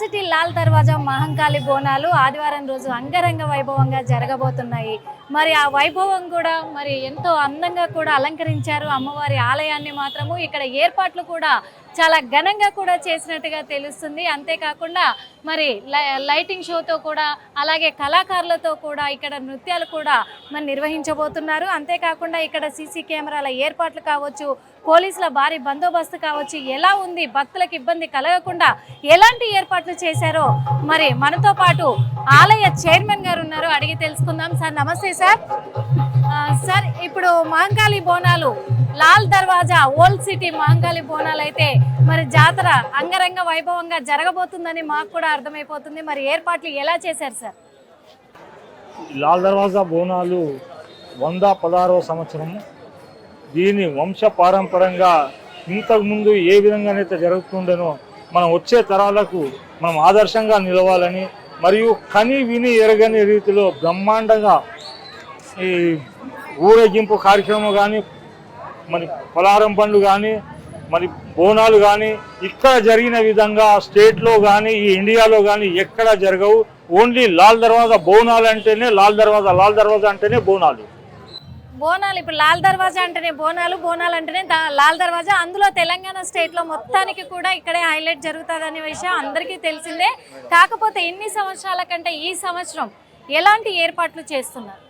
City Lal Darwaza Mahankali Bonalu ఆదివారం రోజు అంగరంగ వైభవంగా జరగబోతున్నాయి. మరి ఆ వైభవం కూడా మరి ఎంతో అందంగా కూడా అలంకరించారు అమ్మవారి ఆలయాన్ని మాత్రము. ఇక్కడ ఏర్పాట్లు కూడా చాలా ఘనంగా కూడా చేసినట్టుగా తెలుస్తుంది. అంతేకాకుండా మరి లై- లైటింగ్ షోతో కూడా అలాగే కళాకారులతో కూడా ఇక్కడ నృత్యాలు కూడా మరి నిర్వహించబోతున్నారు. అంతేకాకుండా ఇక్కడ సీసీ కెమెరాల ఏర్పాట్లు కావచ్చు పోలీసుల భారీ బందోబస్తు కావచ్చు ఎలా ఉంది భక్తులకు ఇబ్బంది కలగకుండా ఎలాంటి ఏర్పాట్లు చేశారో మరి మనతో పాటు ఆలయ చైర్మన్ గారు ఉన్నారు. అడిగి తెలుసుకుందాం. సార్ నమస్తే సార్. సార్ ఇప్పుడు మహంకాళి బోనాలు లాల్ దర్వాజా ఓల్డ్ సిటీ మహంకాళి బోనాలు అయితే మరి జాతర అంగరంగ వైభవంగా జరగబోతుందని మాకు కూడా అర్థమైపోతుంది. మరి ఏర్పాట్లు ఎలా చేశారు సార్? లాల్ దర్వాజా బోనాలు వంద పదహారవ సంవత్సరం. దీని వంశ పారంపరంగా ఇంతకుముందు ఏ విధంగానైతే జరుగుతుండేనో మనం వచ్చే తరాలకు మనం ఆదర్శంగా నిలవాలని మరియు కని విని ఎరగని రీతిలో బ్రహ్మాండంగా ఈ ఊరేగింపు కార్యక్రమం కానీ మరి పలారం పండ్లు కానీ మరి బోనాలు కానీ ఇక్కడ జరిగిన విధంగా స్టేట్లో కానీ ఈ ఇండియాలో కానీ ఎక్కడ జరగవు. ఓన్లీ లాల్ దర్వాజా బోనాలు అంటేనే లాల్ దర్వాజా లాల్ దర్వాజా అంటేనే బోనాలు. బోనాలు ఇప్పుడు లాల్ దర్వాజా అంటేనే బోనాలు బోనాలు అంటేనే దా- లాల్ దర్వాజా అందులో తెలంగాణ స్టేట్లో మొత్తానికి కూడా ఇక్కడే హైలైట్ జరుగుతుంది అనే విషయం అందరికీ తెలిసిందే. కాకపోతే ఎన్ని సంవత్సరాల కంటే ఈ సంవత్సరం ఎలాంటి ఏర్పాట్లు చేస్తున్నారు?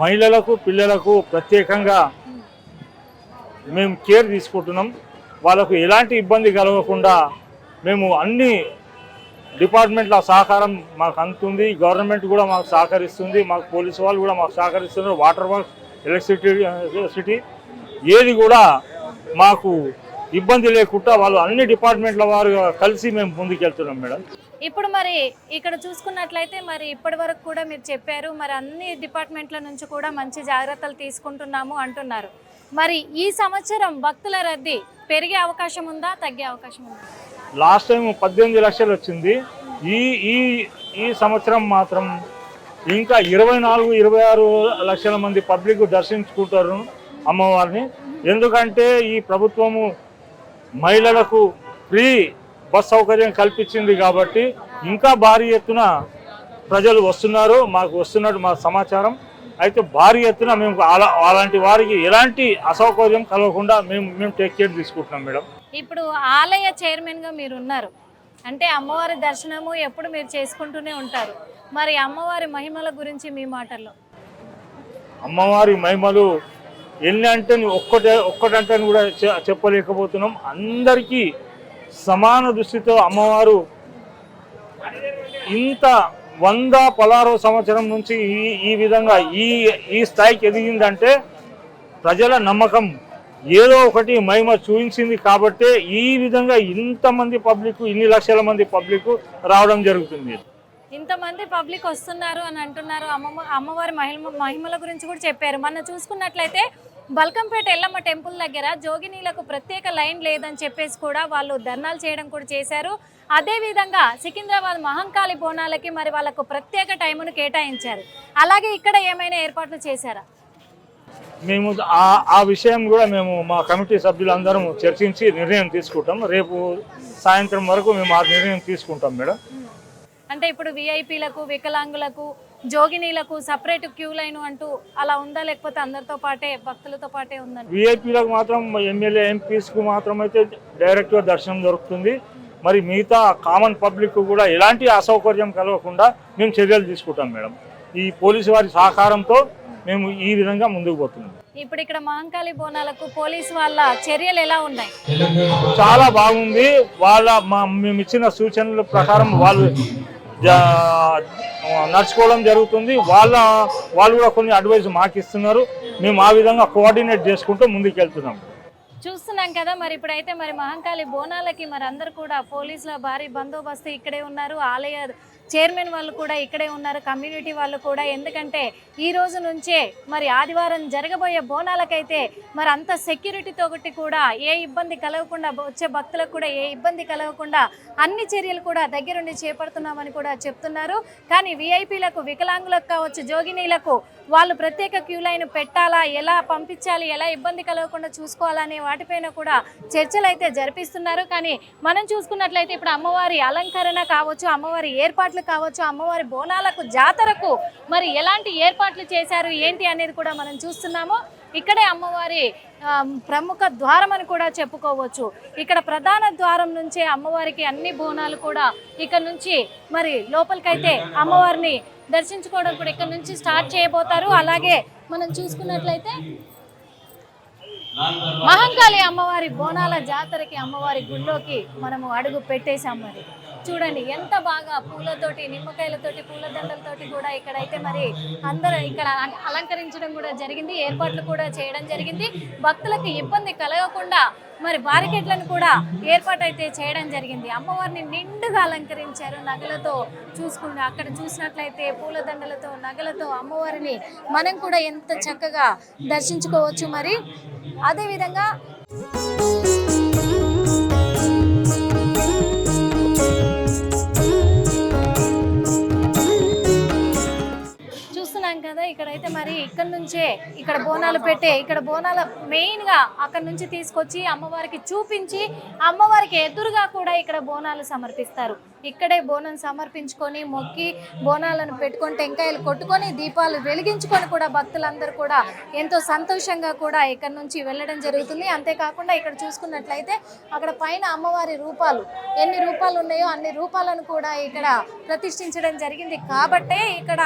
మహిళలకు పిల్లలకు ప్రత్యేకంగా మేము కేర్ తీసుకుంటున్నాం. వాళ్ళకు ఎలాంటి ఇబ్బంది కలగకుండా మేము అన్ని డిపార్ట్మెంట్ల సహకారం మాకు అందుతుంది. గవర్నమెంట్ కూడా మాకు సహకరిస్తుంది. మాకు పోలీసు వాళ్ళు కూడా మాకు సహకరిస్తున్నారు. Water works electricity electricity. ఏది కూడా మాకు ఇబ్బంది లేకుండా వాళ్ళు అన్ని డిపార్ట్మెంట్ల వారు కలిసి మేము ముందుకెళ్తున్నాం మేడం. ఇప్పుడు మరి ఇక్కడ చూసుకున్నట్లయితే మరి ఇప్పటి వరకు కూడా మీరు చెప్పారు మరి అన్ని డిపార్ట్మెంట్ల నుంచి కూడా మంచి జాగ్రత్తలు తీసుకుంటున్నాము అంటున్నారు. మరి ఈ సంవత్సరం భక్తుల రద్దీ పెరిగే అవకాశం ఉందా తగ్గే అవకాశం ఉందా? లాస్ట్ టైం పద్దెనిమిది లక్షలు వచ్చింది. ఈ ఈ ఈ సంవత్సరం మాత్రం ఇంకా ఇరవై నాలుగు ఇరవై ఆరు లక్షల మంది పబ్లిక్ దర్శించుకుంటారు అమ్మవారిని. ఎందుకంటే ఈ ప్రభుత్వము మహిళలకు ఫ్రీ బస్ సౌకర్యం కల్పించింది కాబట్టి ఇంకా భారీ ఎత్తున ప్రజలు వస్తున్నారు. మాకు వస్తున్నట్టు మా సమాచారం. అయితే భారీ ఎత్తున మేము అలా అలాంటి వారికి ఎలాంటి అసౌకర్యం కలగకుండా మేము మేము టేక్ కేర్ తీసుకుంటున్నాం మేడం. ఇప్పుడు ఆలయ చైర్మన్గా మీరు ఉన్నారు. అంటే అమ్మవారి దర్శనము ఎప్పుడు మీరు చేసుకుంటూనే ఉంటారు. మరి అమ్మవారి మహిమల గురించి మీ మాటల్లో. అమ్మవారి మహిమలు ఎన్ని అంటే ఒక్కటే ఒక్కటంటే కూడా చెప్పలేకపోతున్నాం. అందరికీ సమాన దృష్టితో అమ్మవారు ఇంత వంద పలారో సంవత్సరం నుంచి ఈ ఈ విధంగా ఈ ఈ స్థాయికి ఎదిగిందంటే ప్రజల నమ్మకం. ఏదో ఒకటి మహిమ చూపించింది కాబట్టే ఈ విధంగా ఇంతమంది పబ్లిక్ ఇన్ని లక్షల మంది పబ్లిక్ రావడం జరుగుతుంది. ఇంతమంది పబ్లిక్ వస్తున్నారు అని అంటున్నారు. అమ్మమ్మ అమ్మవారి మహిమ మహిమల గురించి కూడా చెప్పారు. మొన్న చూసుకున్నట్లయితే బల్కంపేట ఎల్లమ్మ టెంపుల్ దగ్గర జోగినీలకు ప్రత్యేక లైన్ లేదని చెప్పేసి కూడా వాళ్ళు ధర్నాలు చేయడం కూడా చేశారు. అదేవిధంగా సికింద్రాబాద్ మహంకాళి బోనాలకి మరి వాళ్ళకు ప్రత్యేక టైమును కేటాయించారు. అలాగే ఇక్కడ ఏమైనా ఏర్పాట్లు చేశారా? మేము ఆ ఆ విషయం కూడా మేము మా కమిటీ సభ్యులందరం చర్చించి నిర్ణయం తీసుకుంటాం. రేపు సాయంత్రం వరకు మేము ఆ నిర్ణయం తీసుకుంటాం మేడం. అంటే ఇప్పుడు విఐపీలకు వికలాంగులకు జోగినీలకు సపరేట్ క్యూ లైన్ అంటూ అలా ఉందా? లేకపోతే అందరితో పాటే భక్తులతో పాటే ఉందండి విఐపీలకు మాత్రం ఎమ్మెల్యే ఎంపీస్కు మాత్రం అయితే డైరెక్ట్గా దర్శనం దొరుకుతుంది. మరి మిగతా కామన్ పబ్లిక్ కూడా ఎలాంటి అసౌకర్యం కలగకుండా మేము చర్యలు తీసుకుంటాం మేడం. ఈ పోలీసు వారి సహకారంతో మేము ఈ విధంగా ముందుకు పోతున్నాం. ఇప్పుడు ఇక్కడ మహంకాళి బోనాలకు పోలీసు వాళ్ళ చర్యలు ఎలా ఉన్నాయి? చాలా బాగుంది. వాళ్ళ మా మేము ఇచ్చిన సూచనల ప్రకారం వాళ్ళు నడుచుకోవడం జరుగుతుంది. వాళ్ళ వాళ్ళు కూడా కొన్ని అడ్వైజ్ మాకు ఇస్తున్నారు. మేము ఆ విధంగా కోఆర్డినేట్ చేసుకుంటూ ముందుకు వెళ్తున్నాం చూస్తున్నాం కదా మరి ఇప్పుడైతే మరి మహంకాళి బోనాలకి మరి అందరు కూడా పోలీసుల భారీ బందోబస్తు ఇక్కడే ఉన్నారు. ఆలయ చైర్మన్ వాళ్ళు కూడా ఇక్కడే ఉన్నారు కమ్యూనిటీ వాళ్ళు కూడా. ఎందుకంటే ఈ రోజు నుంచే మరి ఆదివారం జరగబోయే బోనాలకైతే మరి అంత సెక్యూరిటీతో ఒకటి కూడా ఏ ఇబ్బంది కలగకుండా వచ్చే భక్తులకు కూడా ఏ ఇబ్బంది కలగకుండా అన్ని చర్యలు కూడా దగ్గరుండి చేపడుతున్నామని కూడా చెప్తున్నారు. కానీ విఐపీలకు వికలాంగులకు కావచ్చు జోగినీలకు వాళ్ళు ప్రత్యేక క్యూ లైన్ పెట్టాలా ఎలా పంపించాలి ఎలా ఇబ్బంది కలగకుండా చూసుకోవాలనే వాటిపైన కూడా చర్చలు అయితే జరిపిస్తున్నారు. కానీ మనం చూసుకున్నట్లయితే ఇప్పుడు అమ్మవారి అలంకరణ కావచ్చు అమ్మవారి ఏర్పాట్లు కావచ్చు అమ్మవారి బోనాలకు జాతరకు మరి ఎలాంటి ఏర్పాట్లు చేశారు ఏంటి అనేది కూడా మనం చూస్తున్నాము. ఇక్కడే అమ్మవారి ప్రముఖ ద్వారం అని కూడా చెప్పుకోవచ్చు. ఇక్కడ ప్రధాన ద్వారం నుంచే అమ్మవారికి అన్ని బోనాలు కూడా ఇక్కడ నుంచి మరి లోపలికైతే అమ్మవారిని దర్శించుకోవడం కూడా ఇక్కడ నుంచి స్టార్ట్ చేయబోతారు. అలాగే మనం చూసుకున్నట్లయితే మహంకాళి అమ్మవారి బోనాల జాతరకి అమ్మవారి గుళ్ళోకి మనము అడుగు పెట్టేశాం మరి. చూడండి ఎంత బాగా పూలతోటి నిమ్మకాయలతోటి పూలదండలతోటి కూడా ఇక్కడైతే మరి అందరూ ఇక్కడ అలంకరించడం కూడా జరిగింది ఏర్పాట్లు కూడా చేయడం జరిగింది. భక్తులకు ఇబ్బంది కలగకుండా మరి బారికెట్లను కూడా ఏర్పాటు అయితే చేయడం జరిగింది. అమ్మవారిని నిండుగా అలంకరించారు నగలతో చూసుకుంటే అక్కడ చూసినట్లయితే పూలదండలతో నగలతో అమ్మవారిని మనం కూడా ఎంత చక్కగా దర్శించుకోవచ్చు మరి. అదేవిధంగా చూస్తున్నాం కదా ఇక్కడైతే మరి ఇక్కడ నుంచే ఇక్కడ బోనాలు పెట్టే ఇక్కడ బోనాల మెయిన్గా అక్కడ నుంచి తీసుకొచ్చి అమ్మవారికి చూపించి అమ్మవారికి ఎదురుగా కూడా ఇక్కడ బోనాలు సమర్పిస్తారు. ఇక్కడే బోనం సమర్పించుకొని మొక్కి బోనాలను పెట్టుకొని టెంకాయలు కొట్టుకొని దీపాలు వెలిగించుకొని కూడా భక్తులందరూ కూడా ఎంతో సంతోషంగా కూడా ఇక్కడ నుంచి వెళ్ళడం జరుగుతుంది. అంతేకాకుండా ఇక్కడ చూసుకున్నట్లయితే అక్కడ పైన అమ్మవారి రూపాలు ఎన్ని రూపాలు ఉన్నాయో అన్ని రూపాలను కూడా ఇక్కడ ప్రతిష్ఠించడం జరిగింది. కాబట్టే ఇక్కడ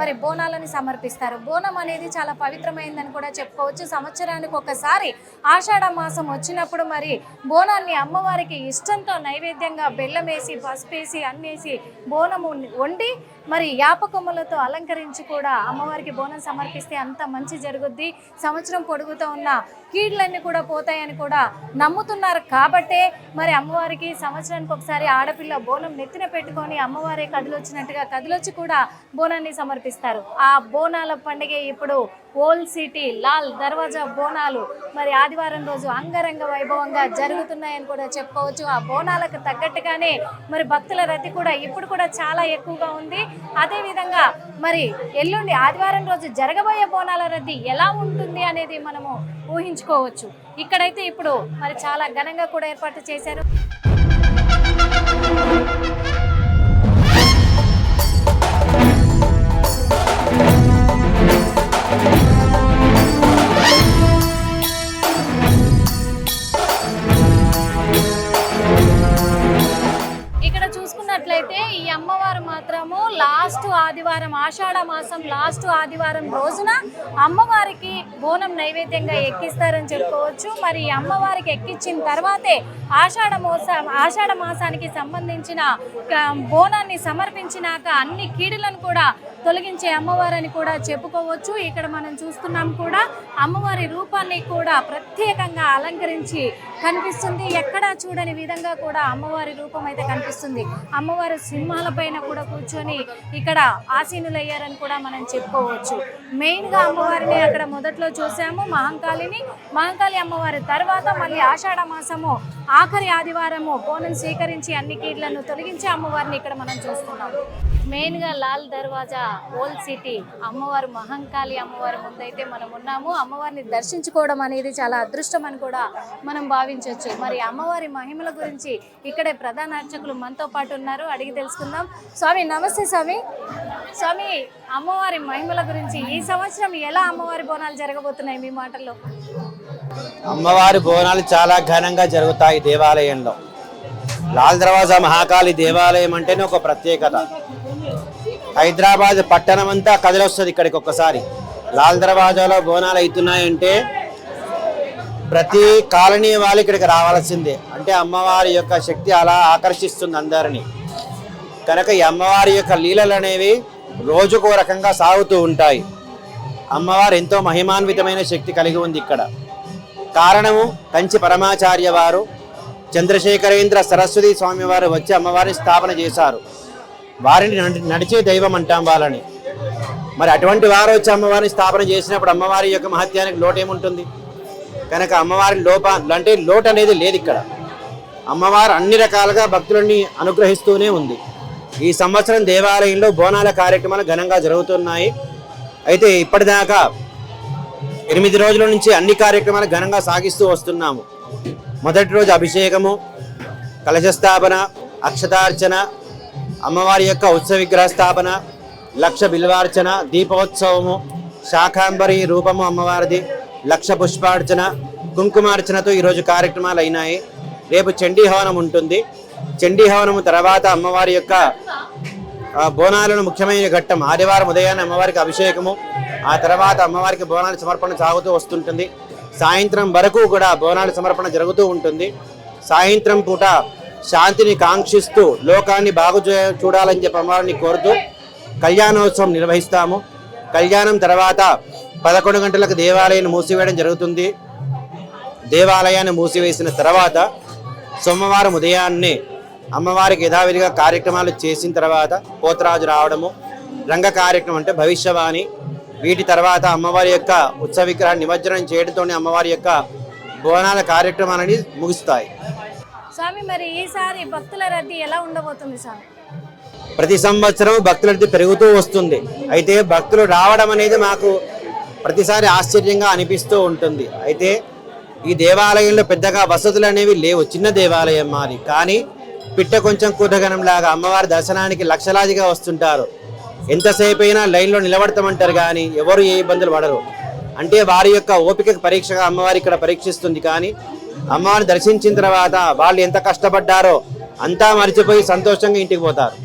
మరి బోనాలను సమర్పిస్తారు. బోనం అనేది చాలా పవిత్రమైందని కూడా చెప్పుకోవచ్చు. సంవత్సరానికి ఒకసారి ఆషాఢ మాసం వచ్చినప్పుడు మరి బోనాన్ని అమ్మవారికి ఇష్టంతో నైవేద్యంగా బెల్లం వేసి పసుపేసి అన్నేసి బోనము వండి మరి యాప కొమ్మలతో అలంకరించి కూడా అమ్మవారికి బోనం సమర్పిస్తే అంత మంచి జరుగుద్ది. సంవత్సరం పొడుగుతూ ఉన్న కీళ్ళన్నీ కూడా పోతాయని కూడా నమ్ముతున్నారు. కాబట్టే మరి అమ్మవారికి సంవత్సరానికి ఒకసారి ఆడపిల్ల బోనం నెత్తిన పెట్టుకొని అమ్మవారే కదిలొచ్చినట్టుగా కదిలొచ్చి కూడా బోనాన్ని సమర్పిస్తారు. ఆ బోనాల పండుగ ఇప్పుడు ఓల్డ్ సిటీ లాల్ దర్వాజా బోనాలు మరి ఆదివారం రోజు అంగరంగ వైభవంగా జరుగుతున్నాయని కూడా చెప్పుకోవచ్చు ఆ బోనాలకు తగ్గట్టుగానే మరి భక్తుల రద్దీ కూడా ఇప్పుడు కూడా చాలా ఎక్కువగా ఉంది. అదేవిధంగా మరి ఎల్లుండి ఆదివారం రోజు జరగబోయే బోనాల రద్దీ ఎలా ఉంటుంది అనేది మనము ఊహించుకోవచ్చు. ఇక్కడైతే ఇప్పుడు మరి చాలా ఘనంగా కూడా ఏర్పాటు చేశారు. ఆదివారం రోజున అమ్మవారికి బోనం నైవేద్యంగా ఎక్కిస్తారని చెప్పుకోవచ్చు. మరి అమ్మవారికి ఎక్కించిన తర్వాతే ఆషాఢ మోస ఆషాఢ మాసానికి సంబంధించిన బోనాన్ని సమర్పించినాక అన్ని కీడులను కూడా తొలగించే అమ్మవారని కూడా చెప్పుకోవచ్చు. ఇక్కడ మనం చూస్తున్నాం కూడా అమ్మవారి రూపాన్ని కూడా ప్రత్యేకంగా అలంకరించి కనిపిస్తుంది. ఎక్కడా చూడని విధంగా కూడా అమ్మవారి రూపం అయితే కనిపిస్తుంది. అమ్మవారు సింహాల పైన కూడా కూర్చొని ఇక్కడ ఆసీనులయ్యారని కూడా మనం చెప్పుకోవచ్చు. మెయిన్గా అమ్మవారిని అక్కడ మొదట్లో చూసాము మహంకాళిని. మహంకాళి అమ్మవారి తర్వాత మళ్ళీ ఆషాఢ మాసము ఆఖరి ఆదివారము బోనం స్వీకరించి అన్ని కీళ్ళను తొలగించి అమ్మవారిని ఇక్కడ మనం చూస్తున్నాం. మెయిన్గా లాల్ దర్వాజా ఓల్డ్ సిటీ అమ్మవారు మహంకాళి అమ్మవారి ముందైతే మనం ఉన్నాము. అమ్మవారిని దర్శించుకోవడం అనేది చాలా అదృష్టం అని కూడా మనం భావించవచ్చు మరి అమ్మవారి మహిమల గురించి ఇక్కడే ప్రధాన అర్చకులు మనతో పాటు ఉన్నారు. అడిగి తెలుసుకుందాం. స్వామి నమస్తే స్వామి. స్వామి అమ్మవారి మహిమల గురించి ఈ సంవత్సరం ఎలా అమ్మవారి బోనాలు జరగబోతున్నాయి మీ మాటల్లో? అమ్మవారి బోనాలు చాలా ఘనంగా జరుగుతాయి దేవాలయంలో. లాల్ దర్వాజా మహాకాళి దేవాలయం అంటేనే ఒక ప్రత్యేకత. హైదరాబాద్ పట్టణం అంతా కదిలొస్తుంది ఇక్కడికి ఒక్కసారి. లాల్ దర్వాజాలో బోనాలు అవుతున్నాయంటే ప్రతి కాలనీ వాళ్ళు ఇక్కడికి రావాల్సిందే. అంటే అమ్మవారి యొక్క శక్తి అలా ఆకర్షిస్తుంది అందరినీ. కనుక ఈ అమ్మవారి యొక్క లీలలు అనేవి రోజుకో రకంగా సాగుతూ ఉంటాయి. అమ్మవారు ఎంతో మహిమాన్వితమైన శక్తి కలిగి ఉంది ఇక్కడ. కారణము కంచి పరమాచార్య వారు చంద్రశేఖరేంద్ర సరస్వతి స్వామి వారు వచ్చి అమ్మవారిని స్థాపన చేశారు. వారిని నడి- నడిచే దైవం అంటాం వాళ్ళని. మరి అటువంటి వారు వచ్చి అమ్మవారిని స్థాపన చేసినప్పుడు అమ్మవారి యొక్క మహత్యానికి లోటు ఏముంటుంది కనుక అమ్మవారి లోప అంటే లోటు అనేది లేదు ఇక్కడ. అమ్మవారు అన్ని రకాలుగా భక్తులని అనుగ్రహిస్తూనే ఉంది. ఈ సంవత్సరం దేవాలయంలో బోనాల కార్యక్రమాలు ఘనంగా జరుగుతున్నాయి. అయితే ఇప్పటిదాకా ఎనిమిది రోజుల నుంచి అన్ని కార్యక్రమాలు ఘనంగా సాగిస్తూ వస్తున్నాము. మొదటి రోజు అభిషేకము కలశ స్థాపన అక్షతార్చన అమ్మవారి యొక్క ఉత్సవ విగ్రహ స్థాపన లక్ష బిల్వార్చన దీపోత్సవము శాకాంబరి రూపము అమ్మవారిది లక్ష పుష్పార్చన కుంకుమార్చనతో ఈరోజు కార్యక్రమాలు అయినాయి. రేపు చండీ హవనం ఉంటుంది. చండీ హవనము తర్వాత అమ్మవారి యొక్క బోనాలను ముఖ్యమైన ఘట్టం. ఆదివారం ఉదయాన్నే అమ్మవారికి అభిషేకము. ఆ తర్వాత అమ్మవారికి బోనాల సమర్పణ సాగుతూ వస్తుంటుంది. సాయంత్రం వరకు కూడా బోనాల సమర్పణ జరుగుతూ ఉంటుంది. సాయంత్రం పూట శాంతిని కాంక్షిస్తూ లోకాన్ని బాగు చూడాలని చెప్పి అమ్మవారిని కోరుతూ కళ్యాణోత్సవం నిర్వహిస్తాము. కళ్యాణం తర్వాత పదకొండు గంటలకు దేవాలయాన్ని మూసివేయడం జరుగుతుంది. దేవాలయాన్ని మూసివేసిన తర్వాత సోమవారం ఉదయాన్నే అమ్మవారికి యథావిధిగా కార్యక్రమాలు చేసిన తర్వాత పోతరాజు రావడము రంగ కార్యక్రమం అంటే భవిష్యవాణి. వీటి తర్వాత అమ్మవారి యొక్క ఉత్సవ విగ్రహాన్ని నిమజ్జనం చేయడంతోనే అమ్మవారి యొక్క బోనాల కార్యక్రమాలని ముగుస్తాయి. స్వామి మరి ఈసారి భక్తుల రద్దీ ఎలా ఉండబోతుంది స్వామి? ప్రతి సంవత్సరం భక్తుల రద్దీ పెరుగుతూ వస్తుంది. అయితే భక్తులు రావడం అనేది మాకు ప్రతిసారి ఆశ్చర్యంగా అనిపిస్తూ ఉంటుంది. అయితే ఈ దేవాలయంలో పెద్దగా వసతులు అనేవి లేవు. చిన్న దేవాలయం మాది. కానీ పిట్ట కొంచెం కూటగనం లాగా అమ్మవారి దర్శనానికి లక్షలాదిగా వస్తుంటారు. ఎంతసేపు అయినా లైన్లో నిలబడతామంటారు కానీ ఎవరు ఏ ఇబ్బందులు పడరు. అంటే వారి యొక్క ఓపిక పరీక్షగా అమ్మవారి ఇక్కడ పరీక్షిస్తుంది కానీ అమ్మవారిని దర్శించిన తర్వాత వాళ్ళు ఎంత కష్టపడ్డారో అంతా మర్చిపోయి సంతోషంగా ఇంటికి పోతారు.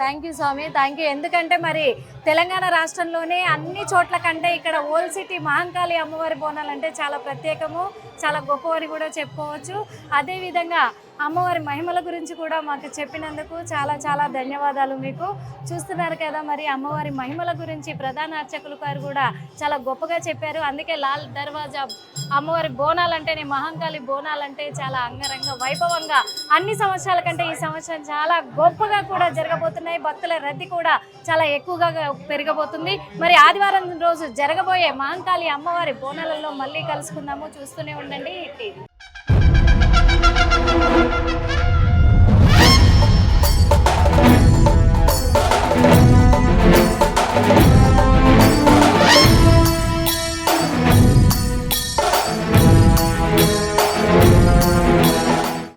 థ్యాంక్ యూ స్వామి థ్యాంక్ యూ. ఎందుకంటే మరి తెలంగాణ రాష్ట్రంలోనే అన్ని చోట్ల కంటే ఇక్కడ ఓల్ సిటీ మహంకాళి అమ్మవారి బోనాలు అంటే చాలా ప్రత్యేకము చాలా గొప్పవని కూడా చెప్పుకోవచ్చు. అదేవిధంగా అమ్మవారి మహిమల గురించి కూడా మాకు చెప్పినందుకు చాలా చాలా ధన్యవాదాలు మీకు. చూస్తున్నారు కదా మరి అమ్మవారి మహిమల గురించి ప్రధాన అర్చకులు గారు కూడా చాలా గొప్పగా చెప్పారు. అందుకే లాల్ దర్వాజా అమ్మవారి బోనాలంటేనే మహంకాళి బోనాలంటే చాలా అంగరంగ వైభవంగా అన్ని సంవత్సరాల కంటే ఈ సంవత్సరం చాలా గొప్పగా కూడా జరగబోతున్నాయి భక్తుల రద్దీ కూడా చాలా ఎక్కువగా పెరగబోతుంది. మరి ఆదివారం రోజు జరగబోయే మహంకాళి అమ్మవారి బోనాలలో మళ్ళీ కలుసుకుందాము. చూస్తూనే ఉండండి. టీవీ